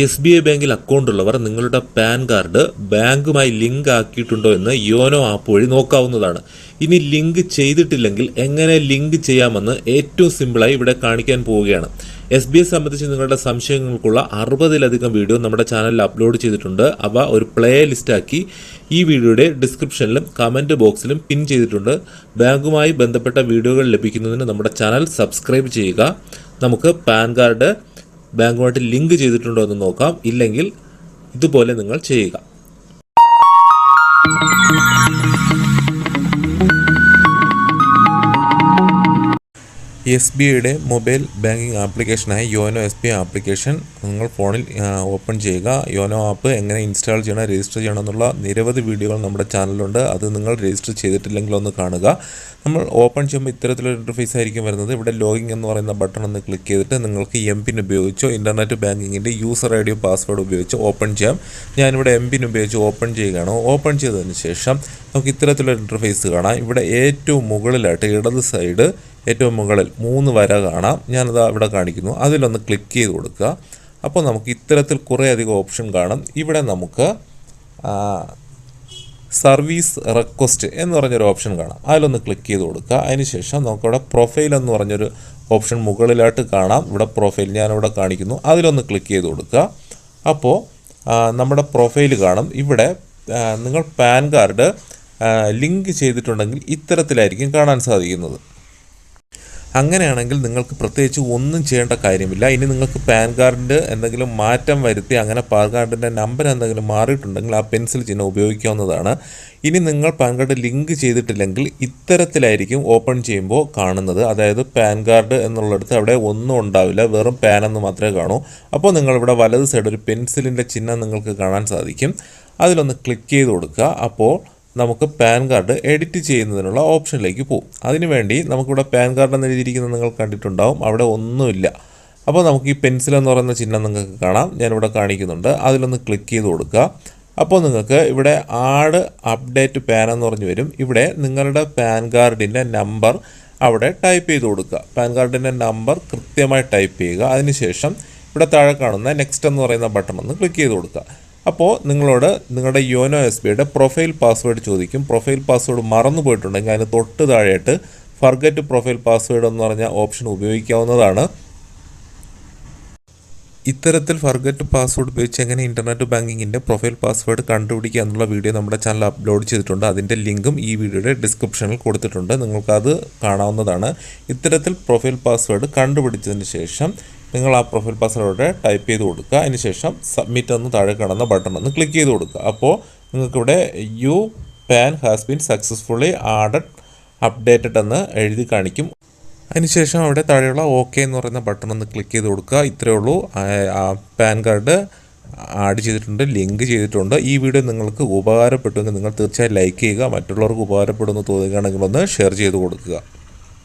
S B I ബാങ്കിൽ account ഉള്ളവർ നിങ്ങളുടെ പാൻ കാർഡ് ബാങ്കുമായി ലിങ്ക് ആക്കിയിട്ടുണ്ടോ എന്ന് യോനോ ആപ്പ് വഴി നോക്കാവുന്നതാണ്. ഇനി ലിങ്ക് ചെയ്തിട്ടില്ലെങ്കിൽ എങ്ങനെ ലിങ്ക് ചെയ്യാമെന്ന് ഏറ്റവും സിമ്പിളായി ഇവിടെ കാണിക്കാൻ പോവുകയാണ്. എസ് ബി ഐ സംബന്ധിച്ച് നിങ്ങളുടെ സംശയങ്ങൾക്കുള്ള അറുപതിലധികം വീഡിയോ നമ്മുടെ ചാനലിൽ അപ്ലോഡ് ചെയ്തിട്ടുണ്ട്. അവ ഒരു പ്ലേ ലിസ്റ്റാക്കി ഈ വീഡിയോയുടെ ഡിസ്ക്രിപ്ഷനിലും കമന്റ് ബോക്സിലും പിൻ ചെയ്തിട്ടുണ്ട്. ബാങ്കുമായി ബന്ധപ്പെട്ട വീഡിയോകൾ ലഭിക്കുന്നതിന് നമ്മുടെ ചാനൽ സബ്സ്ക്രൈബ് ചെയ്യുക. നമുക്ക് പാൻ കാർഡ് ബാങ്കുമായിട്ട് ലിങ്ക് ചെയ്തിട്ടുണ്ടോ എന്ന് നോക്കാം. ഇല്ലെങ്കിൽ ഇതുപോലെ നിങ്ങൾ ചെയ്യുക. എസ് ബി ഐയുടെ mobile banking ആപ്ലിക്കേഷനായ YONO S B I application നിങ്ങൾ ഫോണിൽ ഓപ്പൺ ചെയ്യുക. യോനോ ആപ്പ് എങ്ങനെ ഇൻസ്റ്റാൾ ചെയ്യണം രജിസ്റ്റർ ചെയ്യണം എന്നുള്ള നിരവധി വീഡിയോകൾ നമ്മുടെ ചാനലിലുണ്ട്. അത് നിങ്ങൾ രജിസ്റ്റർ ചെയ്തിട്ടില്ലെങ്കിൽ ഒന്ന് കാണുക. നമ്മൾ ഓപ്പൺ ചെയ്യുമ്പോൾ ഇത്തരത്തിലൊരു ഇന്റർഫേസ് ആയിരിക്കും വരുന്നത്. ഇവിടെ ലോഗിൻ എന്ന് പറയുന്ന ബട്ടൺ ഒന്ന് ക്ലിക്ക് ചെയ്തിട്ട് നിങ്ങൾക്ക് എം പിൻ ഉപയോഗിച്ചോ ഇന്റർനെറ്റ് ബാങ്കിങ്ങിന്റെ യൂസർ ഐ ഡിയോ പാസ്വേഡ് ഉപയോഗിച്ച് ഓപ്പൺ ചെയ്യാം. ഞാനിവിടെ എം പിൻ ഉപയോഗിച്ച് ഓപ്പൺ ചെയ്യുകയാണ്. ഓപ്പൺ ചെയ്തതിന് ശേഷം നമുക്ക് ഇത്തരത്തിലൊരു ഇന്റർഫേസ് കാണാം. ഇവിടെ ഏറ്റവും മുകളിലായിട്ട് ഇടത് സൈഡ് ഏറ്റവും മുകളിൽ മൂന്ന് വര കാണാം. ഞാനത് അവിടെ കാണിക്കുന്നു. അതിലൊന്ന് ക്ലിക്ക് ചെയ്ത് കൊടുക്കുക. അപ്പോൾ നമുക്ക് ഇത്തരത്തിൽ കുറേയധികം ഓപ്ഷൻ കാണും. ഇവിടെ നമുക്ക് സർവീസ് റിക്വസ്റ്റ് എന്ന് പറഞ്ഞൊരു ഓപ്ഷൻ കാണാം. അതിലൊന്ന് ക്ലിക്ക് ചെയ്ത് കൊടുക്കുക. അതിനുശേഷം നമുക്കവിടെ പ്രൊഫൈൽ എന്ന് പറഞ്ഞൊരു ഓപ്ഷൻ മുകളിലായിട്ട് കാണാം. ഇവിടെ പ്രൊഫൈൽ ഞാനിവിടെ കാണിക്കുന്നു. അതിലൊന്ന് ക്ലിക്ക് ചെയ്ത് കൊടുക്കുക. അപ്പോൾ നമ്മുടെ പ്രൊഫൈൽ കാണും. ഇവിടെ നിങ്ങൾ പാൻ കാർഡ് ലിങ്ക് ചെയ്തിട്ടുണ്ടെങ്കിൽ ഇത്തരത്തിലായിരിക്കും കാണാൻ സാധിക്കുന്നത്. അങ്ങനെയാണെങ്കിൽ നിങ്ങൾക്ക് പ്രത്യേകിച്ച് ഒന്നും ചെയ്യേണ്ട കാര്യമില്ല. ഇനി നിങ്ങൾക്ക് പാൻ കാർഡിന്റെ എന്തെങ്കിലും മാറ്റം വരുത്തി അങ്ങനെ പാൻ കാർഡിന്റെ നമ്പർ എന്തെങ്കിലും മാറിയിട്ടുണ്ടെങ്കിൽ ആ പെൻസിൽ ചിഹ്നം ഉപയോഗിക്കാവുന്നതാണ്. ഇനി നിങ്ങൾ പാൻ കാർഡ് ലിങ്ക് ചെയ്തിട്ടില്ലെങ്കിൽ ഇത്തരത്തിലായിരിക്കും ഓപ്പൺ ചെയ്യുമ്പോൾ കാണുന്നത്. അതായത് പാൻ കാർഡ് എന്നുള്ളിടത്ത് അവിടെ ഒന്നും ഉണ്ടാവില്ല. വെറും പാൻ എന്ന് മാത്രമേ കാണൂ. അപ്പോൾ നിങ്ങളിവിടെ വലത് സൈഡ് ഒരു പെൻസിലിന്റെ ചിഹ്നം നിങ്ങൾക്ക് കാണാൻ സാധിക്കും. അതിലൊന്ന് ക്ലിക്ക് ചെയ്ത് കൊടുക്കുക. അപ്പോൾ നമുക്ക് പാൻ കാർഡ് എഡിറ്റ് ചെയ്യുന്നതിനുള്ള ഓപ്ഷനിലേക്ക് പോകും അതിനുവേണ്ടി നമുക്കിവിടെ പാൻ കാർഡ് എന്ന് എഴുതിയിരിക്കുന്നത് നിങ്ങൾ കണ്ടിട്ടുണ്ടാവും. അവിടെ ഒന്നുമില്ല. അപ്പോൾ നമുക്ക് ഈ പെൻസിൽ എന്ന് പറയുന്ന ചിഹ്നം നിങ്ങൾക്ക് കാണാം. ഞാനിവിടെ കാണിക്കുന്നുണ്ട്. അതിലൊന്ന് ക്ലിക്ക് ചെയ്ത് കൊടുക്കുക. അപ്പോൾ നിങ്ങൾക്ക് ഇവിടെ ആഡ് അപ്ഡേറ്റ് പാൻ എന്ന് പറഞ്ഞു വരും. ഇവിടെ നിങ്ങളുടെ പാൻ കാർഡിന്റെ നമ്പർ അവിടെ ടൈപ്പ് ചെയ്ത് കൊടുക്കുക. പാൻ കാർഡിന്റെ നമ്പർ കൃത്യമായി ടൈപ്പ് ചെയ്യുക. അതിനുശേഷം ഇവിടെ താഴെ കാണുന്ന നെക്സ്റ്റ് എന്ന് പറയുന്ന ബട്ടൺ ഒന്ന് ക്ലിക്ക് ചെയ്ത് കൊടുക്കുക. അപ്പോൾ നിങ്ങളോട് നിങ്ങളുടെ യോനോ എസ് ബിയുടെ പ്രൊഫൈൽ പാസ്വേഡ് ചോദിക്കും. പ്രൊഫൈൽ പാസ്വേഡ് മറന്നു പോയിട്ടുണ്ടെങ്കിൽ അതിന് തൊട്ട് താഴെയായിട്ട് ഫർഗറ്റ് പ്രൊഫൈൽ പാസ്വേഡ് എന്ന് പറഞ്ഞ ഓപ്ഷൻ ഉപയോഗിക്കാവുന്നതാണ്. ഇത്തരത്തിൽ ഫർഗറ്റ് പാസ്വേഡ് ഉപയോഗിച്ച് എങ്ങനെ ഇന്റർനെറ്റ് ബാങ്കിങ്ങിന്റെ പ്രൊഫൈൽ പാസ്വേഡ് കണ്ടുപിടിക്കുക എന്നുള്ള വീഡിയോ നമ്മുടെ ചാനൽ അപ്ലോഡ് ചെയ്തിട്ടുണ്ട്. അതിന്റെ ലിങ്കും ഈ വീഡിയോയുടെ ഡിസ്ക്രിപ്ഷനിൽ കൊടുത്തിട്ടുണ്ട്. നിങ്ങൾക്കത് കാണാവുന്നതാണ്. ഇത്തരത്തിൽ പ്രൊഫൈൽ പാസ്വേഡ് കണ്ടുപിടിച്ചതിന് ശേഷം നിങ്ങൾ ആ പ്രൊഫൈൽ പാസ്വേഡ് ടൈപ്പ് ചെയ്ത് കൊടുക്കുക. അതിനുശേഷം സബ്മിറ്റ് എന്ന് താഴെ കാണുന്ന ബട്ടൺ ഒന്ന് ക്ലിക്ക് ചെയ്ത് കൊടുക്കുക. അപ്പോൾ നിങ്ങൾക്കിവിടെ your PAN has been successfully added updated എന്ന് എഴുതി കാണിക്കും. അതിനുശേഷം അവിടെ താഴെയുള്ള ഓക്കെ എന്ന് പറയുന്ന ബട്ടൺ ഒന്ന് ക്ലിക്ക് ചെയ്ത് കൊടുക്കുക. ഇത്രയേ ഉള്ളൂ. പാൻ കാർഡ് ആഡ് ചെയ്തിട്ടുണ്ട് ലിങ്ക് ചെയ്തിട്ടുണ്ട്. ഈ വീഡിയോ നിങ്ങൾക്ക് ഉപകാരപ്പെട്ടുവെങ്കിൽ നിങ്ങൾ തീർച്ചയായും ലൈക്ക് ചെയ്യുക. മറ്റുള്ളവർക്ക് ഉപകാരപ്പെടുമെന്ന് തോന്നുകയാണെങ്കിൽ ഒന്ന് ഷെയർ ചെയ്ത് കൊടുക്കുക.